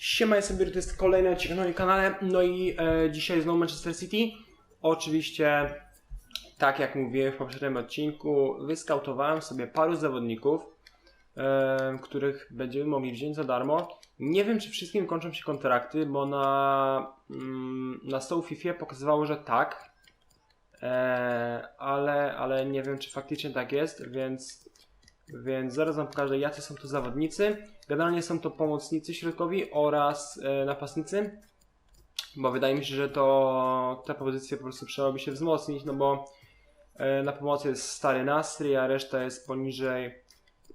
Siema, jestem Biry, to jest kolejny odcinek na moim kanale. No i e, dzisiaj znowu Manchester City. Oczywiście, tak jak mówiłem w poprzednim odcinku, wyskautowałem sobie paru zawodników, e, których będziemy mogli wziąć za darmo. Nie wiem, czy wszystkim kończą się kontrakty, bo na, mm, na stołu FIFA pokazywało, że tak. E, ale, ale nie wiem, czy faktycznie tak jest, więc, więc zaraz Wam pokażę, jacy są to zawodnicy. Generalnie są to pomocnicy środkowi oraz e, napastnicy, bo wydaje mi się, że to te pozycje po prostu trzeba by się wzmocnić, no bo e, na pomocy jest stary Nasri, a reszta jest poniżej,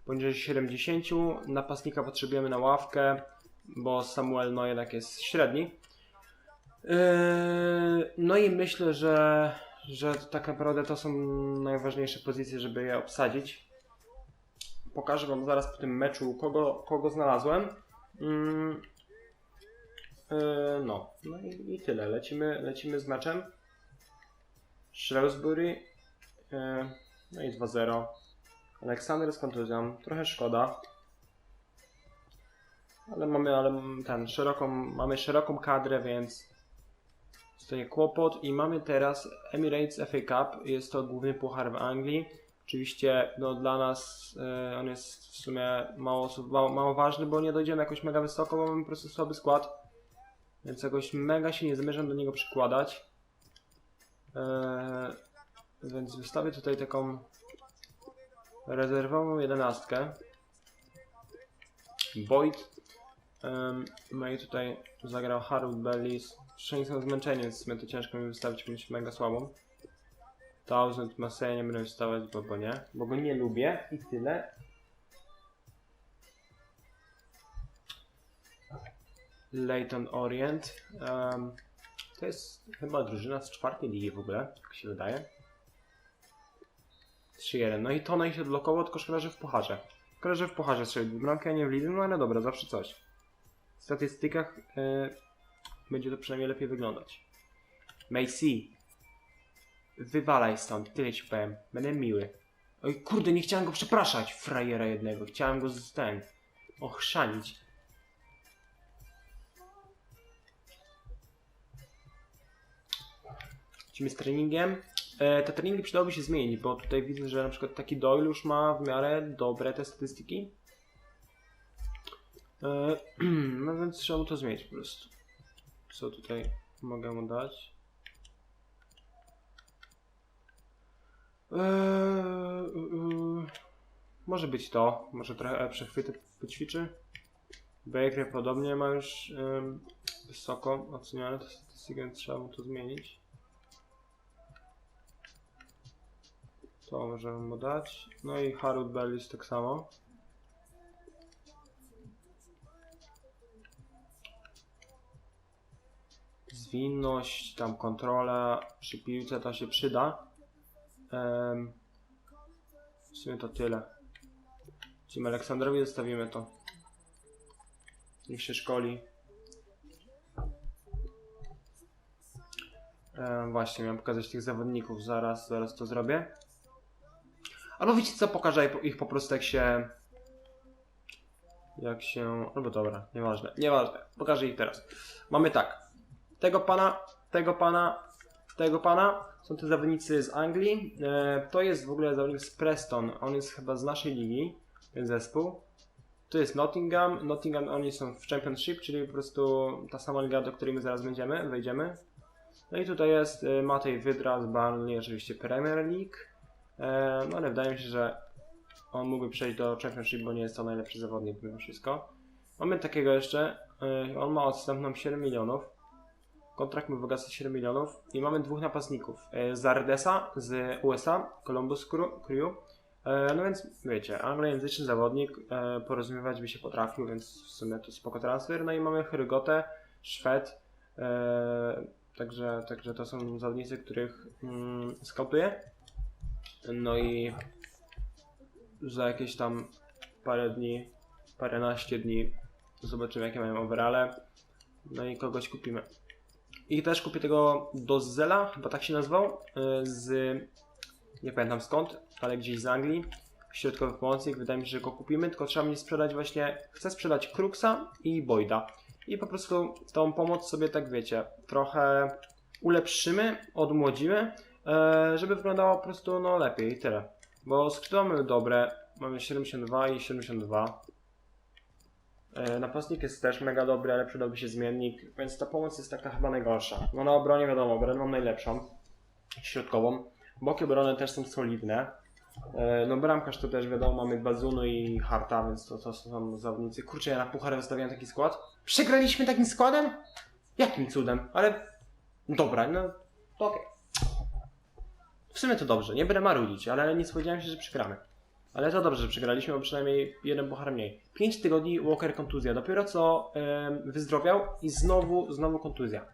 poniżej 70. Napastnika potrzebujemy na ławkę, bo Samuel no jednak jest średni. E, no i myślę, że, że tak naprawdę to są najważniejsze pozycje, żeby je obsadzić pokażę Wam zaraz po tym meczu, kogo, kogo znalazłem. Mm, yy, no, no i, i tyle. Lecimy, lecimy z meczem. Shrewsbury. Yy, no i 2-0. Aleksander z kontuzją. Trochę szkoda. Ale mamy ale ten szeroką, mamy szeroką kadrę, więc tutaj kłopot i mamy teraz Emirates FA Cup. Jest to główny puchar w Anglii. Oczywiście no, dla nas e, on jest w sumie mało, mało, mało ważny, bo nie dojdziemy jakoś mega wysoko, bo mamy po prostu słaby skład. Więc jakoś mega się nie zamierzam do niego przykładać. E, więc wystawię tutaj taką rezerwową jedenastkę. Boyd. Um, no i tutaj zagrał Harold Bellis. Wszędzie są zmęczeni, więc to ciężko mi wystawić, będzie mega słabą. Thousand Masseja nie będę wystawiać, bo go nie. Bo go nie lubię i tyle. Leighton Orient. Um, to jest chyba drużyna z czwartej ligi w ogóle, jak się wydaje. 3-1. No i to na ich się odblokowało, tylko szkoda, że w pucharze. Szkoda, że w pucharze strzelił bramkę, a nie w lidze, no ale dobra, zawsze coś. W statystykach yy, będzie to przynajmniej lepiej wyglądać. Macy. Wywalaj stąd, tyle ci powiem. Będę miły. Oj kurde, nie chciałem go przepraszać, frajera jednego. Chciałem go z ten... ochrzanić. Lecimy z treningiem. E, te treningi przydałoby się zmienić, bo tutaj widzę, że na przykład taki Doyle już ma w miarę dobre te statystyki. E, no więc trzeba mu to zmienić po prostu. Co tutaj mogę mu dać? Eee, yy, może być to. Może trochę przechwyty poćwiczy. Baker podobnie ma już wysoko oceniane te statystyki, więc trzeba mu to zmienić. To możemy mu dać. No i Harold Bellis tak samo. Zwinność, tam kontrola przy piłce to się przyda. Um, w sumie to tyle. Tym Aleksandrowi zostawimy to. Niech się szkoli. Właśnie, miałem pokazać tych zawodników. Zaraz, zaraz to zrobię. Albo wiecie co, pokażę ich po prostu jak się... Jak się... Albo dobra, nieważne, nieważne. Pokażę ich teraz. Mamy tak. Tego pana, tego pana, tego pana. Są to zawodnicy z Anglii. E, to jest w ogóle zawodnik z Preston. On jest chyba z naszej ligi, ten zespół. To jest Nottingham. Nottingham oni są w Championship, czyli po prostu ta sama liga, do której my zaraz będziemy, wejdziemy. No i tutaj jest e, Matej Wydra z Burnley, oczywiście Premier League. E, no ale wydaje mi się, że on mógłby przejść do Championship, bo nie jest to najlepszy zawodnik mimo wszystko. Mamy takiego jeszcze. On ma odstępną 7 milionów. Kontrakt ma bogactwo 7 milionów i mamy dwóch napastników. E, Zardesa z USA, Columbus Crew. E, no więc wiecie, anglojęzyczny zawodnik e, porozumiewać by się potrafił, więc w sumie to spoko transfer. No i mamy Hrygotę, Szwed. Także, także to są zawodnicy, których mm, skautuję. No i za jakieś tam parę dni, paręnaście dni zobaczymy jakie mają overale. No i kogoś kupimy. I też kupię tego Dozela, chyba tak się nazywał, y, z nie pamiętam skąd, ale gdzieś z Anglii. Środkowy pomocnik, wydaje mi się, że go kupimy, tylko trzeba mi sprzedać właśnie, chcę sprzedać Kruxa i Boyda. i po prostu tą pomoc sobie tak wiecie, trochę ulepszymy, odmłodzimy, e, żeby wyglądało po prostu no lepiej i tyle. Bo skrzydła mamy dobre, mamy 72 i 72. E, Napastnik jest też mega dobry, ale przydałby się zmiennik, więc ta pomoc jest taka chyba najgorsza. No na obronie wiadomo, obronę mam najlepszą, środkową. Boki obrony też są solidne. E, No bramkarz to też wiadomo, mamy Bazunu i Harta, więc to, to są zawodnicy. Kurczę, ja na puchary wystawiałem taki skład. Przegraliśmy takim składem? Jakim cudem? Ale dobra, no to okej. W sumie to dobrze, nie będę marudzić, ale nie spodziewałem się, że przegramy. Ale to dobrze, że przegraliśmy, bo przynajmniej jeden puchar mniej. 5 tygodni Walker kontuzja, dopiero co em, wyzdrowiał i znowu, znowu kontuzja.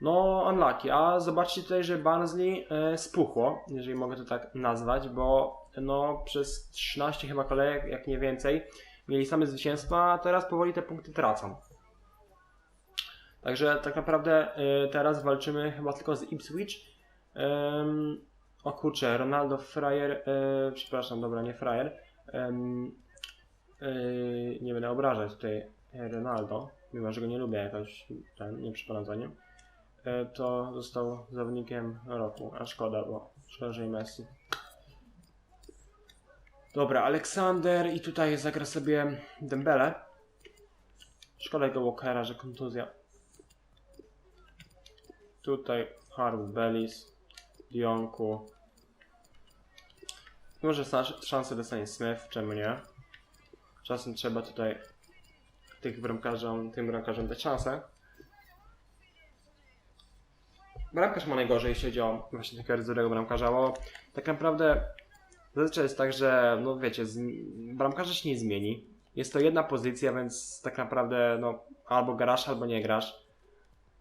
No, unlucky. A zobaczcie tutaj, że Barnsley e, spuchło, jeżeli mogę to tak nazwać, bo no przez 13 chyba kolejek, jak nie więcej, mieli same zwycięstwa, a teraz powoli te punkty tracą. Także tak naprawdę e, teraz walczymy chyba tylko z Ipswich. Em, o kurczę, Ronaldo Frajer, e, przepraszam, dobra, nie Frajer. E, nie będę obrażać tutaj Ronaldo, mimo że go nie lubię jakoś, ten, nie przypadam za nim. E, to został zawodnikiem roku, a szkoda, bo szkoda, że i Messi. Dobra, Aleksander i tutaj zagra sobie Dembele. Szkoda jego Walkera, że kontuzja. Tutaj Harvey Bellis, Dionku. Może szansę szansę dostanie Smith, czemu nie? Czasem trzeba tutaj tych bramkarzom, tym bramkarzom dać szansę. Bramkarz ma najgorzej, jeśli chodzi o właśnie takiego ryzowego bramkarza, bo tak naprawdę zazwyczaj jest tak, że no wiecie, z, bramkarza się nie zmieni. Jest to jedna pozycja, więc tak naprawdę no albo grasz, albo nie grasz.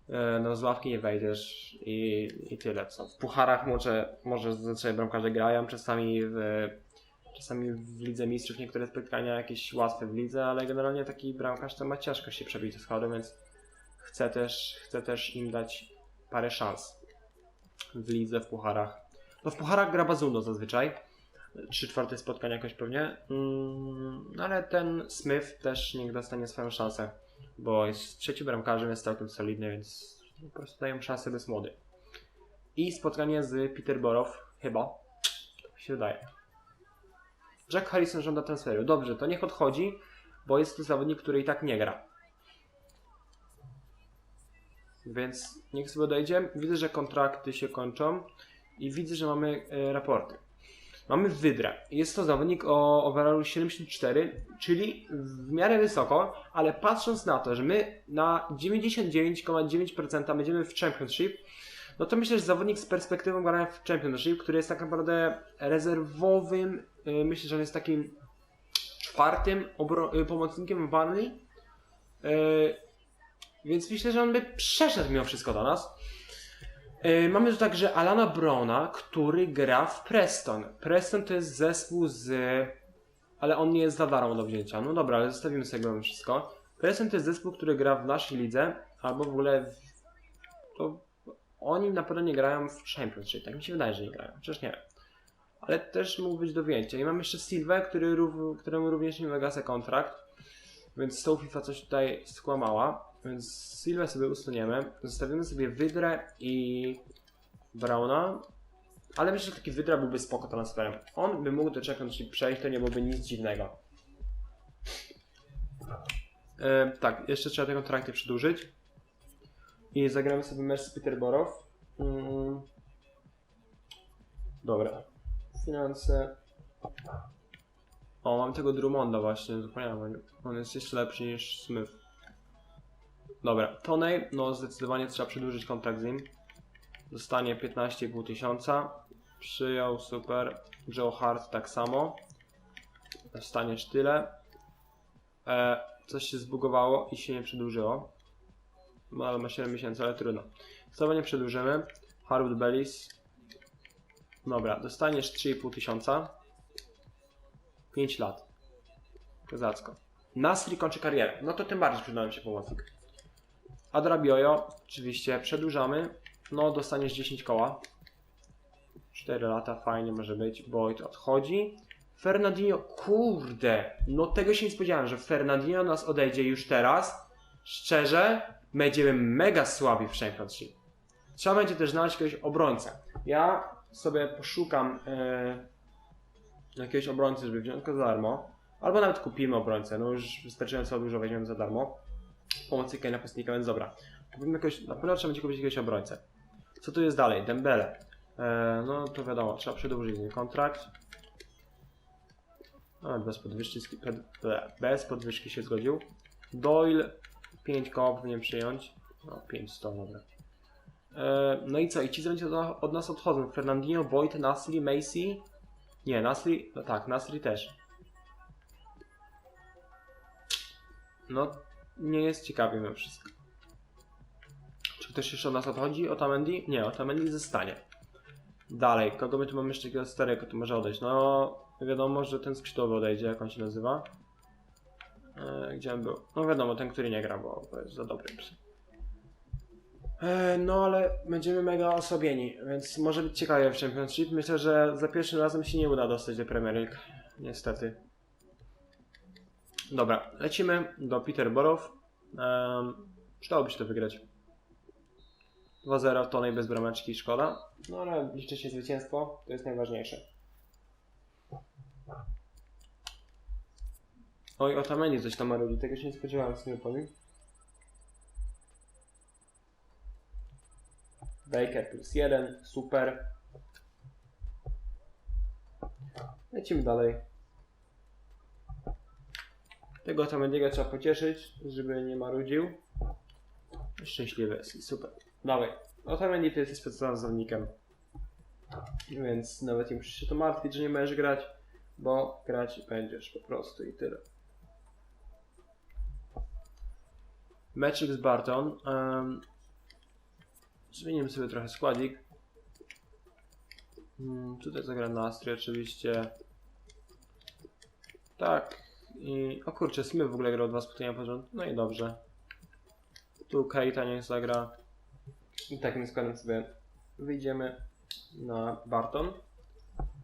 E, No z ławki nie wejdziesz i, i tyle. Co. W pucharach może, może zazwyczaj bramkarze grają, czasami w, czasami w Lidze Mistrzów niektóre spotkania jakieś łatwe w lidze, ale generalnie taki bramkarz to ma ciężko się przebić do składu, więc chcę też, chcę też im dać parę szans w lidze, w pucharach. No w pucharach gra Bazuno zazwyczaj. Trzy czwarte spotkania jakoś pewnie. Mm, ale ten Smith też niech dostanie swoją szansę. Bo jest trzecim bramkarzem, jest całkiem solidny, więc po prostu dają szansę, bez młody. I spotkanie z Peterborough, chyba. Tak się wydaje. Jack Harrison żąda transferu. Dobrze, to niech odchodzi, bo jest to zawodnik, który i tak nie gra. Więc niech sobie odejdzie. Widzę, że kontrakty się kończą i widzę, że mamy e, raporty. Mamy Wydrę. Jest to zawodnik o overallu 74, czyli w miarę wysoko, ale patrząc na to, że my na 99,9% będziemy w Championship, no to myślę, że zawodnik z perspektywą grania w Championship, który jest tak naprawdę rezerwowym, y, myślę, że on jest takim czwartym y, pomocnikiem Vanley, y, więc myślę, że on by przeszedł mimo wszystko do nas. Yy, Mamy tu także Alana Browna, który gra w Preston. Preston to jest zespół z... Ale on nie jest za darmo do wzięcia. No dobra, ale zostawimy sobie go wszystko. Preston to jest zespół, który gra w naszej lidze, albo w ogóle w... To oni na pewno nie grają w Championship. Tak mi się wydaje, że nie grają. Przecież nie wiem. Ale też mógł być do wzięcia. I mamy jeszcze Silwę, który, któremu również nie wygasa kontrakt. Więc z tą FIFA coś tutaj skłamała. Więc Silwę sobie usuniemy. Zostawimy sobie Wydrę i Brauna. Ale myślę, że taki Wydra byłby spoko transferem. On by mógł do Championship przejść, to nie byłoby nic dziwnego. E, tak, jeszcze trzeba te kontrakty przedłużyć. I zagramy sobie mecz z Peterborough. Mm. Dobra. Finanse. O, mam tego Drummonda właśnie, zapomniałem. On jest jeszcze lepszy niż Smith. Dobra, Tonej, no zdecydowanie trzeba przedłużyć kontrakt z nim. Dostanie 15,5 tysiąca. Przyjął, super. Joe Hart tak samo. Dostaniesz tyle. E, coś się zbugowało i się nie przedłużyło. No ale ma 7 miesięcy, ale trudno. Znowu nie przedłużymy. Harwood Bellis. Dobra, dostaniesz 3,5 tysiąca. 5 lat. Kozacko. Nasri kończy karierę. No to tym bardziej przydałem się pomocnik. Adrabiojo, oczywiście przedłużamy. No, dostaniesz 10 koła. 4 lata, fajnie może być. Boyd odchodzi. Fernandinho, kurde, no tego się nie spodziewałem, że Fernandinho nas odejdzie już teraz. szczerze, będziemy mega słabi w Championship. Trzeba będzie też znaleźć jakiegoś obrońcę. Ja sobie poszukam e, jakiegoś obrońcy, żeby wziąć go za darmo. Albo nawet kupimy obrońcę, no już wystarczająco dużo weźmiemy za darmo. Pomocy Kane'a napastnika, więc dobra. Kupimy jakiegoś, na pewno trzeba będzie kupić jakiegoś obrońcę. Co tu jest dalej? Dembele. E, no to wiadomo, trzeba przedłużyć kontrakt. A, bez podwyżki, bez podwyżki się zgodził. Doyle 5 koło powinien przyjąć. No 500, dobra. E, no i co? I ci od, od nas odchodzą. Fernandinho, Boyd, Nasri, Macy. Nie, Nasri, no tak, Nasri też. No, nie jest ciekawie mimo wszystko. Czy ktoś jeszcze od nas odchodzi? Otamendi? Nie, Otamendi zostanie. Dalej, kogo my tu mamy jeszcze takiego starego, tu może odejść? No, wiadomo, że ten skrzydłowy odejdzie, jak on się nazywa. E, gdzie on był? No wiadomo, ten, który nie gra, bo to jest za dobry psy. E, no ale będziemy mega osłabieni, więc może być ciekawie w Championship. Myślę, że za pierwszym razem się nie uda dostać do Premier League. Niestety. Dobra, lecimy do Peterborough. Um, przydałoby się to wygrać. 2-0 tonej bez brameczki, szkoda. No ale liczy się zwycięstwo, to jest najważniejsze. Oj, Otamendi coś tam marudzi, tego się nie spodziewałem, z tym powiem. Baker plus 1, super. Lecimy dalej. Tego Otamendiego trzeba pocieszyć, żeby nie marudził. Szczęśliwy jest super. Dawaj. Otamendi to jest specjalnym zawodnikiem. Więc nawet nie musisz się to martwić, że nie możesz grać, bo grać będziesz po prostu i tyle. Meczek z Barton. Um, zmienimy sobie trochę składzik. Mm, tutaj zagra Nastri oczywiście. Tak. I, o kurczę, Smith w ogóle grał dwa spotkania pod rząd. No i dobrze. Tu Keita niech zagra. I takim składem sobie wyjdziemy na Barton.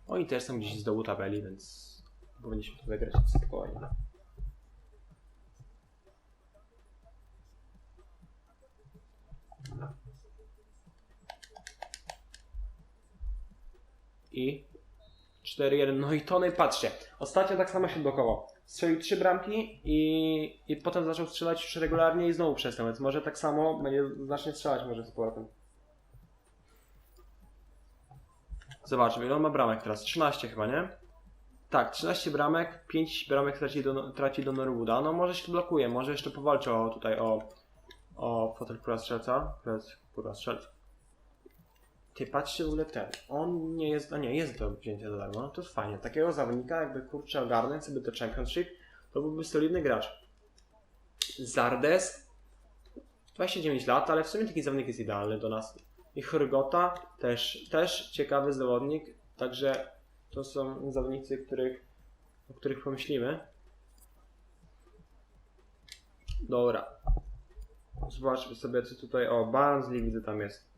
Oni też są gdzieś z dołu tabeli, więc powinniśmy to wygrać spokojnie. I 4-1. No i Tony, patrzcie. Ostatnio tak samo się blokował. Strzelił trzy bramki i, i potem zaczął strzelać już regularnie i znowu przestał, więc może tak samo będzie zacznie strzelać może z powrotem. Zobaczmy, ile on ma bramek teraz? 13 chyba, nie? Tak, 13 bramek, 5 bramek traci do, traci do Norwooda. No może się blokuje, może jeszcze powalczy o, tutaj o, o fotel kura strzelca. Kura strzelca. Ty patrzcie w ogóle ten. On nie jest, a nie, jest do wzięcia za darmo. No to jest fajnie. Takiego zawodnika, jakby kurczę ogarnąć sobie do Championship, to byłby solidny gracz. Zardes 29 lat, ale w sumie taki zawodnik jest idealny do nas. I Hrgota też, też ciekawy zawodnik, także to są zawodnicy, których, o których pomyślimy. Dobra. Zobaczmy sobie, co tutaj. O, Barnsley widzę tam jest.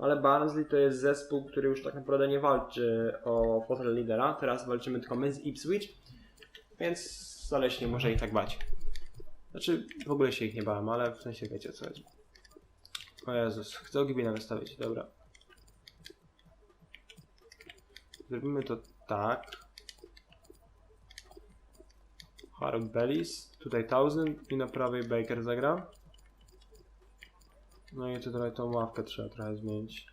Ale Barnsley to jest zespół, który już tak naprawdę nie walczy o fotel lidera. Teraz walczymy tylko my z Ipswich, więc zaleśnie może i tak bać. Znaczy, w ogóle się ich nie bałem, ale w sensie wiecie o co chodzi. O Jezus, chcę Ogibina wystawić, dobra. Zrobimy to tak. Harold Bellis, tutaj Thousand i na prawej Baker zagra. No i tutaj tą ławkę trzeba trochę zmienić.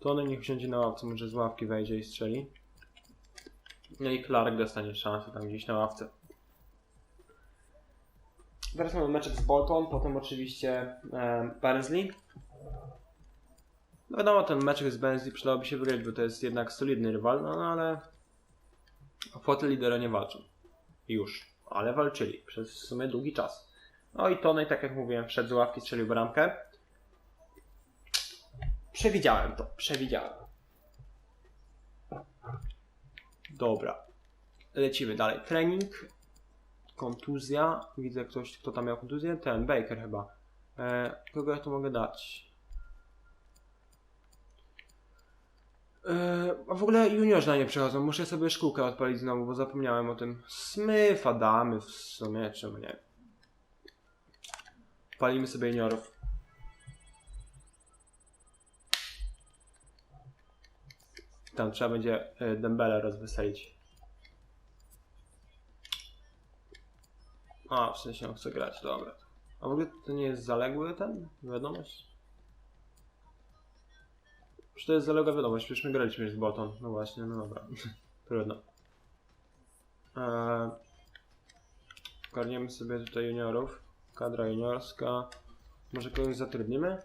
Tony niech wsiądzie na ławce, może z ławki wejdzie i strzeli. No i Clark dostanie szansę tam gdzieś na ławce. Teraz mamy meczek z Bolton, potem oczywiście e, Barnsley. No wiadomo, ten meczek z Barnsley przydałoby się wygrać, bo to jest jednak solidny rywal, no, no ale o fotel lidera nie walczą. Już, ale walczyli przez w sumie długi czas. No i Tony, tak jak mówiłem, wszedł z ławki, strzelił bramkę. Przewidziałem to, przewidziałem. Dobra. Lecimy dalej. Trening. Kontuzja. Widzę ktoś, kto tam miał kontuzję. Ten, Baker chyba. E, kogo ja tu mogę dać? E, a w ogóle juniorzy na nie przychodzą. Muszę sobie szkółkę odpalić znowu, bo zapomniałem o tym. Smyfa damy w sumie, czemu nie? Palimy sobie juniorów. Tam trzeba będzie y, Dembele rozweselić. A, w sensie on chce grać, dobra. A w ogóle to nie jest zaległy ten? Wiadomość? Czy to jest zaległa wiadomość? Przecież my graliśmy z Bolton. No właśnie, no dobra. Trudno. Eee, sobie tutaj juniorów. Kadra juniorska. Może kogoś zatrudnimy?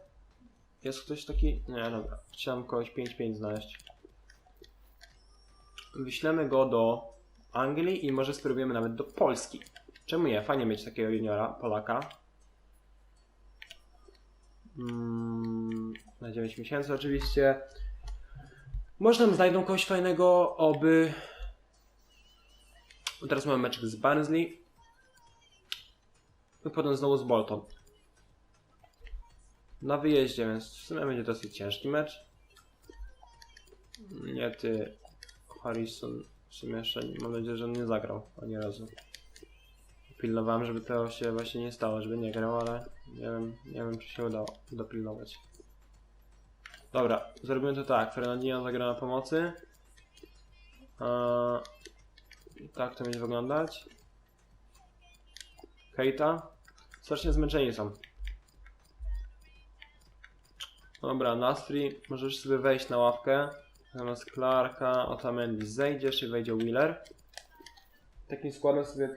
Jest ktoś taki? Nie, dobra. Chciałem kogoś 5-5 znaleźć. Wyślemy go do Anglii i może spróbujemy nawet do Polski. Czemu nie? Fajnie mieć takiego juniora, Polaka. Mm, na 9 miesięcy oczywiście. Może nam znajdą kogoś fajnego, oby... Teraz mamy meczek z Barnsley. I potem znowu z Bolton. Na wyjeździe, więc w sumie będzie dosyć ciężki mecz. Nie ty, Harrison. W sumie jeszcze mam nadzieję, że on nie zagrał ani razu. Pilnowałem, żeby to się właśnie nie stało, żeby nie grał, ale nie wiem, nie wiem czy się udało dopilnować. Dobra, zrobimy to tak. Fernandinho zagra na pomocy. Eee, tak to będzie wyglądać. Keita. Strasznie zmęczeni są. Dobra, Nasri, możesz sobie wejść na ławkę. Zamiast Clarka, Otamendi zejdziesz i wejdzie Wheeler. Takim składem sobie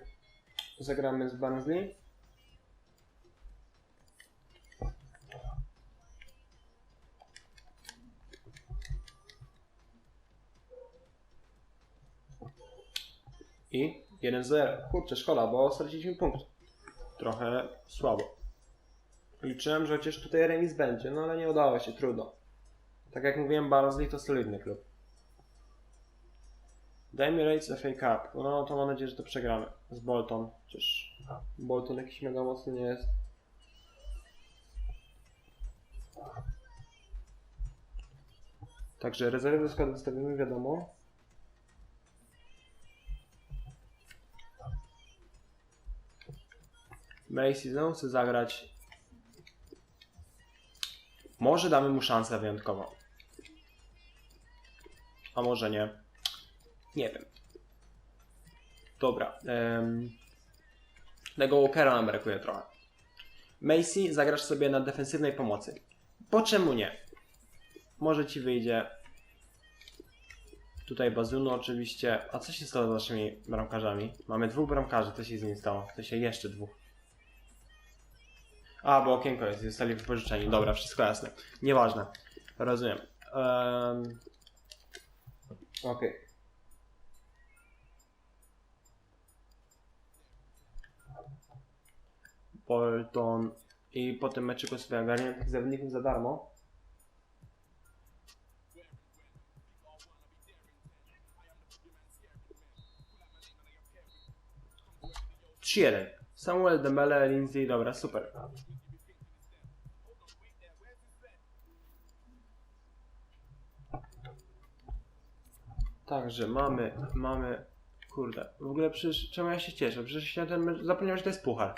zagramy z Barnsley. I 1-0. Kurczę, szkoda, bo straciliśmy punkt. Trochę słabo. Liczyłem, że chociaż tutaj remis będzie, no ale nie udało się, trudno. Tak jak mówiłem, Barnsley to solidny klub. Dajmy Rates FA Cup. No to mam nadzieję, że to przegramy. Z Bolton. Chociaż Bolton jakiś mega mocny nie jest. Także rezerwy skład wystawimy, wiadomo. Macy znowu chce zagrać. Może damy mu szansę wyjątkową. A może nie. Nie wiem. Dobra. Um, tego Walkera nam brakuje trochę. Macy, zagrasz sobie na defensywnej pomocy. Po czemu nie? Może ci wyjdzie. Tutaj Bazuno oczywiście. A co się stało z naszymi bramkarzami? Mamy dwóch bramkarzy, co się z nimi stało? To się jeszcze dwóch. A, bo okienko jest, zostali wypożyczeni. Dobra, wszystko jasne. Nieważne. Rozumiem. Um, Okej. Bolton i po tym meczyku sobie ogarnię tych za darmo. Trzy jeden. Samuel Dembele, Lindsay, dobra, super. Także mamy, mamy, kurde, w ogóle przecież, czemu ja się cieszę? Przecież ja ten mecz, zapomniałem, że to jest puchar.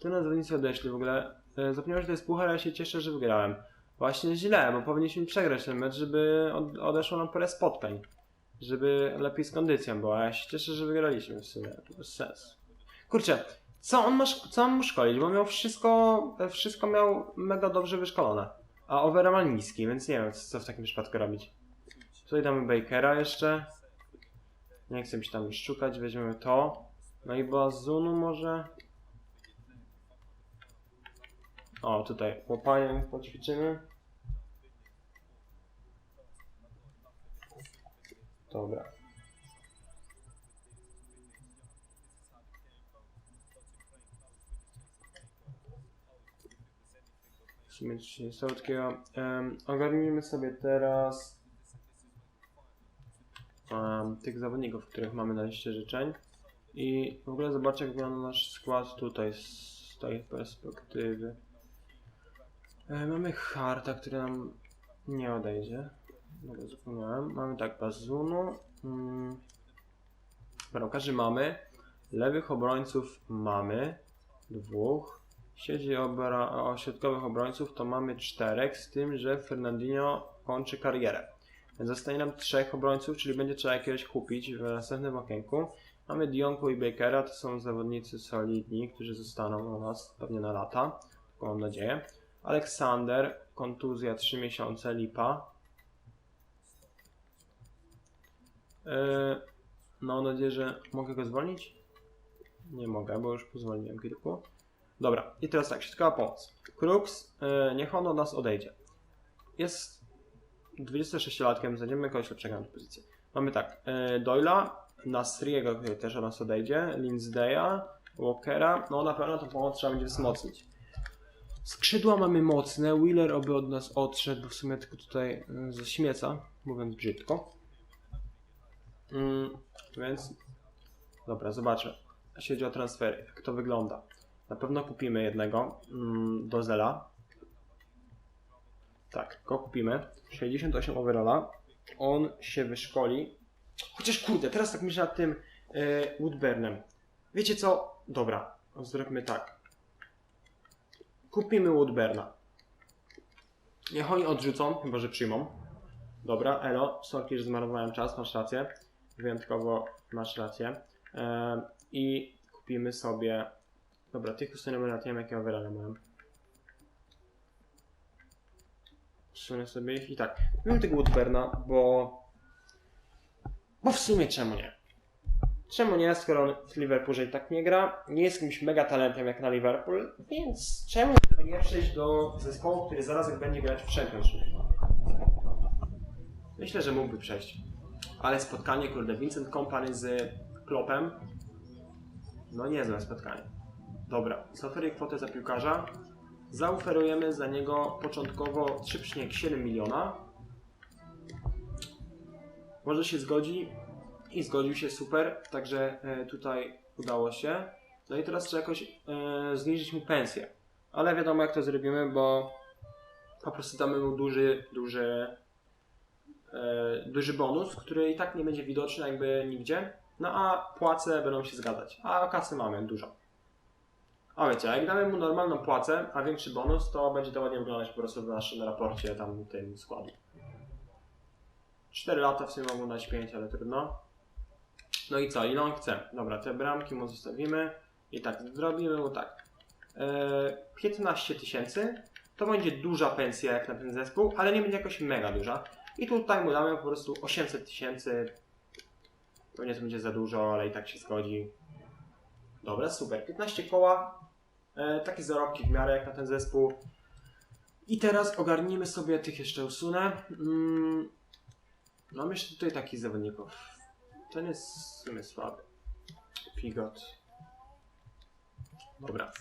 Tu na zawodnicy odeszli w ogóle, e, zapomniałem, że to jest puchar, ja się cieszę, że wygrałem. Właśnie źle, bo powinniśmy przegrać ten mecz, żeby od, odeszło nam parę spotkań. Żeby lepiej z kondycją była, ja się cieszę, że wygraliśmy w sumie, to bez sensu. Kurczę, co on ma, co on mu szkolić, bo miał wszystko, wszystko miał mega dobrze wyszkolone. A overall niski, więc nie wiem, co w takim przypadku robić. Tutaj damy Bakera jeszcze. Nie chcę się tam szukać, weźmiemy to. No i Bazunu może. O, tutaj łapanie poćwiczymy. Dobra. W sumie takiego. Um, ogarnijmy sobie teraz em, tych zawodników, których mamy na liście życzeń. I w ogóle zobaczcie, jak wygląda nasz skład tutaj z tej perspektywy. E, mamy Harta, który nam nie odejdzie. Dobra, zapomniałem. Mamy tak, Bazunu. Mm, mamy. Lewych obrońców mamy. Dwóch. Jeśli obra- o środkowych obrońców, to mamy czterech, z tym, że Fernandinho kończy karierę. Zostaje nam trzech obrońców, czyli będzie trzeba jakiegoś kupić w następnym okienku. Mamy Dionku i Bakera, to są zawodnicy solidni, którzy zostaną u nas pewnie na lata, taką mam nadzieję. Aleksander, kontuzja 3 miesiące, lipa. Yy, mam nadzieję, że mogę go zwolnić? Nie mogę, bo już pozwoliłem kilku. Dobra, i teraz tak, środkowa pomoc. Crux, yy, niech on od nas odejdzie. Jest 26-latkiem, znajdziemy kogoś lepszego na pozycję. Mamy tak, yy, Doyla, Nasriego, który też od nas odejdzie, Lindsdale'a, Walkera, no na pewno tą pomoc trzeba będzie wzmocnić. Skrzydła mamy mocne, Wheeler oby od nas odszedł, bo w sumie tylko tutaj yy, zaśmieca, mówiąc brzydko. Mm, więc, dobra, zobaczę. Chodzi o transfery, jak to wygląda. Na pewno kupimy jednego mm, do Zela. Tak, go kupimy. 68 overalla. On się wyszkoli. Chociaż kurde, teraz tak myślę nad tym e, Woodburnem. Wiecie co? Dobra, zróbmy tak. Kupimy Woodburna. Niech oni odrzucą, chyba że przyjmą. Dobra, Elo, sorki, że zmarnowałem czas, masz rację. Wyjątkowo masz rację. E, I kupimy sobie. Dobra, tych usuniemy na tym, jakie overalla mam. Usunę sobie ich i tak. Kupimy tego Woodburna, bo. Bo w sumie czemu nie? Czemu nie, skoro on w Liverpoolze i tak nie gra? Nie jest jakimś mega talentem jak na Liverpool, więc czemu nie przejść do zespołu, który zaraz będzie grać w Championship? Myślę, że mógłby przejść. Ale spotkanie, kurde, Vincent Kompany z Kloppem. No niezłe spotkanie. Dobra, zaoferuję kwotę za piłkarza. Zaoferujemy za niego początkowo 3,7 miliona. Może się zgodzi i zgodził się super, także e, tutaj udało się. No i teraz trzeba jakoś e, zniżyć mu pensję. Ale wiadomo jak to zrobimy, bo po prostu damy mu duży, duży e, duży bonus, który i tak nie będzie widoczny jakby nigdzie. No a płace będą się zgadzać. A kasy mamy dużo. A wiecie, a jak damy mu normalną płacę, a większy bonus, to będzie to ładnie wyglądać po prostu w naszym raporcie tam tym składu. 4 lata w sumie mogą dać 5, ale trudno. No i co? Ile on chce? Dobra, te bramki mu zostawimy. I tak, zrobimy mu tak. E, 15 tysięcy. To będzie duża pensja jak na ten zespół, ale nie będzie jakoś mega duża. I tutaj mu damy po prostu 800 tysięcy. Pewnie to będzie za dużo, ale i tak się zgodzi. Dobra, super. 15 koła. E, takie zarobki w miarę jak na ten zespół. I teraz ogarnijmy sobie tych jeszcze usunę. Mm, no myślę tutaj takich zawodników. Ten jest w sumie słaby. Pigot. Dobra.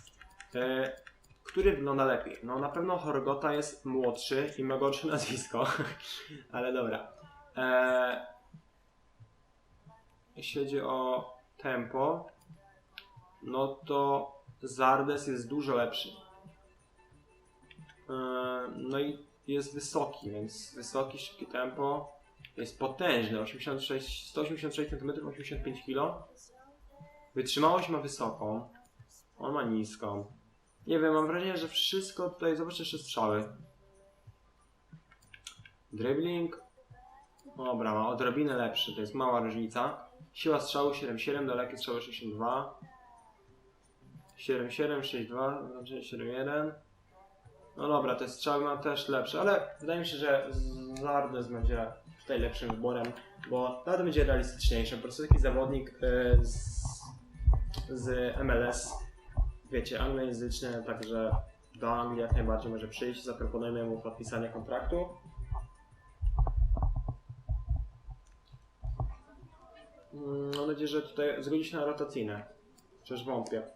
E, który wygląda lepiej? No na pewno Horgota jest młodszy i ma gorsze nazwisko. Ale dobra. E, jeśli chodzi o tempo, no to Zardes jest dużo lepszy. E, no i jest wysoki, więc wysoki, szybkie tempo. Jest potężny, 86, 186 cm, 85 kg. Wytrzymałość ma wysoką. On ma niską. Nie wiem, mam wrażenie, że wszystko tutaj. Zobaczcie jeszcze strzały. Dribbling. Dobra, ma odrobinę lepszy, to jest mała różnica. Siła strzału 7,7, dalekie strzały 62. 7,7, 6,2, znaczy 7,1. No dobra, te strzały ma też lepsze, ale wydaje mi się, że Zardes będzie tutaj lepszym wyborem, bo nawet będzie realistyczniejszy. Po prostu taki zawodnik y, z, z MLS, wiecie, anglojęzyczny, także do Anglii jak najbardziej może przyjść. Zaproponujemy mu podpisanie kontraktu. Mm, Mam nadzieję, że tutaj zgodzi się na rotacyjne. Chociaż wątpię.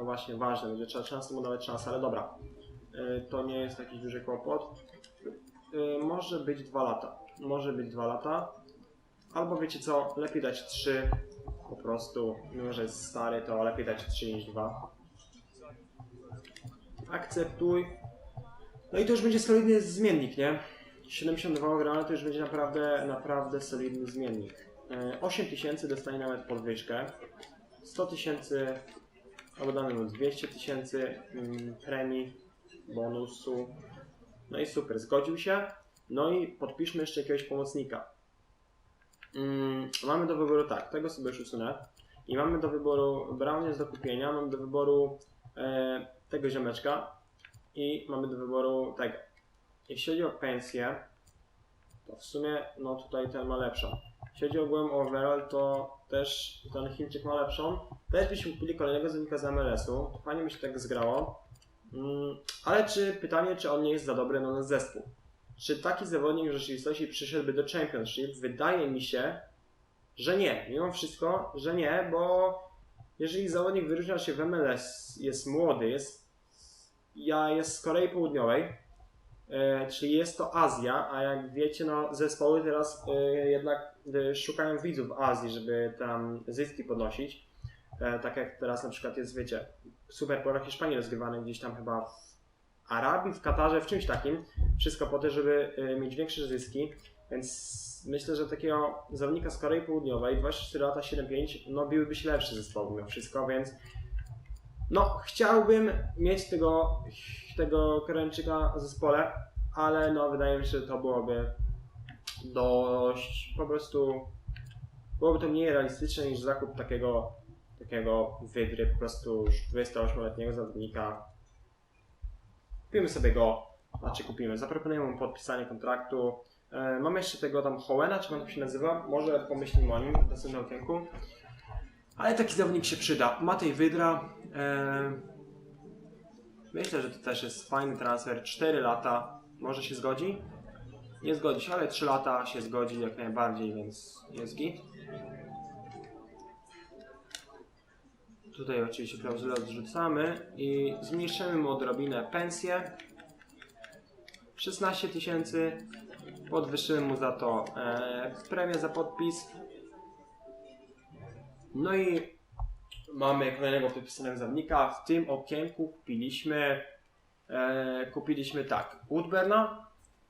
No właśnie, ważne, będzie trzeba często mu dawać szansę, ale dobra. Y, To nie jest jakiś duży kłopot. Y, Może być dwa lata. Może być dwa lata. Albo wiecie co, lepiej dać trzy. Po prostu, mimo że jest stary, to lepiej dać trzy niż dwa. Akceptuj. No i to już będzie solidny zmiennik, nie? 72 grana to już będzie naprawdę, naprawdę solidny zmiennik. Y, 8000 dostanie nawet podwyżkę. 100 tysięcy Bogdanem o 200 tysięcy mm, premii, bonusu. No i super, zgodził się. No i podpiszmy jeszcze jakiegoś pomocnika. Mm, mamy do wyboru tak, tego sobie już usunę. I mamy do wyboru Brown jest do kupienia, mamy do wyboru e, tego ziomeczka i mamy do wyboru tego. Jeśli chodzi o pensję, to w sumie no tutaj ten ma lepszą. Jeśli chodzi ogółem o overall, to też ten Chińczyk ma lepszą. Też byśmy kupili kolejnego zawodnika z MLS-u. Fajnie by się tak zgrało. Mm, ale czy pytanie, czy on nie jest za dobry na nasz zespół? Czy taki zawodnik w rzeczywistości przyszedłby do Championship? Wydaje mi się, że nie. Mimo wszystko, że nie, bo jeżeli zawodnik wyróżnia się w MLS, jest młody, jest, ja jest z Korei Południowej, e, czyli jest to Azja, a jak wiecie, no, zespoły teraz e, jednak e, szukają widzów w Azji, żeby tam zyski podnosić. E, tak jak teraz na przykład jest, wiecie, Super Pora Hiszpanii rozgrywany gdzieś tam chyba w Arabii, w Katarze, w czymś takim. Wszystko po to, żeby e, mieć większe zyski. Więc myślę, że takiego zawodnika z Korei Południowej, 24 lata, 7-5, no biłyby się lepsze zespoły mimo wszystko, więc no chciałbym mieć tego, tego Koreańczyka w zespole, ale no wydaje mi się, że to byłoby dość po prostu byłoby to mniej realistyczne niż zakup takiego takiego wydry po prostu już 28-letniego zawodnika. Kupimy sobie go, znaczy kupimy, zaproponujemy mu podpisanie kontraktu. E, mamy jeszcze tego tam Howena, czy on się nazywa? Może pomyślimy o nim w następnym okienku. Ale taki zawodnik się przyda. Matej Wydra. E, myślę, że to też jest fajny transfer. 4 lata. Może się zgodzi? Nie zgodzi się, ale 3 lata się zgodzi jak najbardziej, więc jest git. Tutaj oczywiście klauzulę odrzucamy i zmniejszymy mu odrobinę pensję. 16 tysięcy. Podwyższymy mu za to e, premię za podpis. No i mamy kolejnego podpisanego zawodnika. W tym okienku kupiliśmy e, kupiliśmy tak. Woodburna,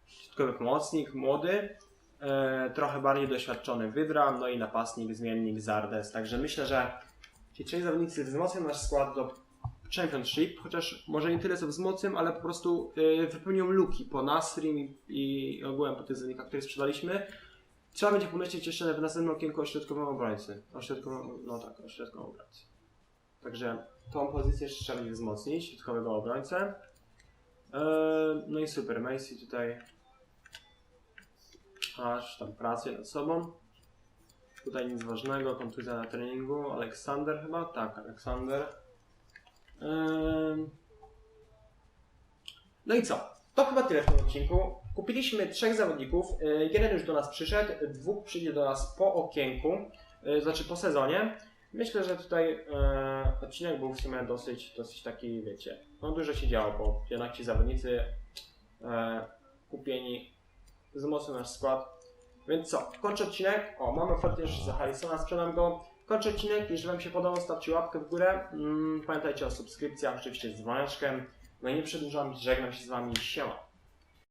środkowy pomocnik, młody, e, trochę bardziej doświadczony Wydra, no i napastnik, zmiennik Zardes. Także myślę, że ci trzej zawodnicy wzmocnią nasz skład do Championship, chociaż może nie tyle co wzmocnią, ale po prostu y, wypełnią luki po Nasrim i, i ogółem po tych zawodnikach, które sprzedaliśmy. Trzeba będzie pomyśleć jeszcze w następnym okienku o środkowym obrońcy. O środkowym, no tak, o środkowym obrońcy. Także tą pozycję jeszcze trzeba będzie wzmocnić, środkowego obrońcę. Eee, no i super, Macy tutaj aż tam pracuje nad sobą. Tutaj nic ważnego, kontuzja na treningu. Aleksander chyba? Tak, Aleksander. No i co? To chyba tyle w tym odcinku. Kupiliśmy trzech zawodników. Yy, Jeden już do nas przyszedł, dwóch przyjdzie do nas po okienku, yy, znaczy po sezonie. Myślę, że tutaj yy, odcinek był w sumie dosyć, dosyć taki, wiecie, no dużo się działo, bo jednak ci zawodnicy kupieni wzmocnią nasz skład. Więc co, kończę odcinek. O, mamy ofertę jeszcze za Harrisona, sprzedam go. Kończę odcinek, jeżeli Wam się podobał, stawcie łapkę w górę. Mm, pamiętajcie o subskrypcjach, oczywiście z dzwoneczkiem. No i nie przedłużam, żegnam się z Wami, siema.